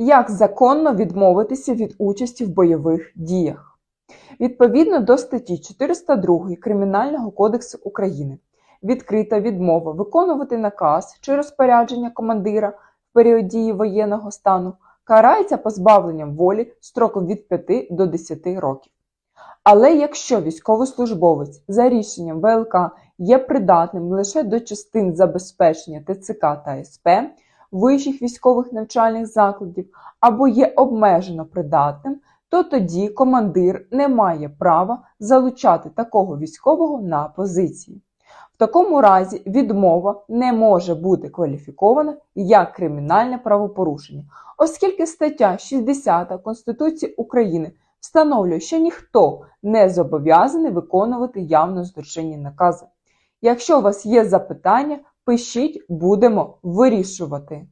Як законно відмовитися від участі в бойових діях? Відповідно до статті 402 Кримінального кодексу України, відкрита відмова виконувати наказ чи розпорядження командира в період дії воєнного стану карається позбавленням волі строком від 5 до 10 років. Але якщо військовослужбовець за рішенням ВЛК є придатним лише до частин забезпечення ТЦК та СП, вищих військових навчальних закладів або є обмежено придатним, то тоді командир не має права залучати такого військового на позиції. В такому разі відмова не може бути кваліфікована як кримінальне правопорушення, оскільки стаття 60 Конституції України встановлює, що ніхто не зобов'язаний виконувати явно злочинні накази. Якщо у вас є запитання, пишіть, будемо вирішувати.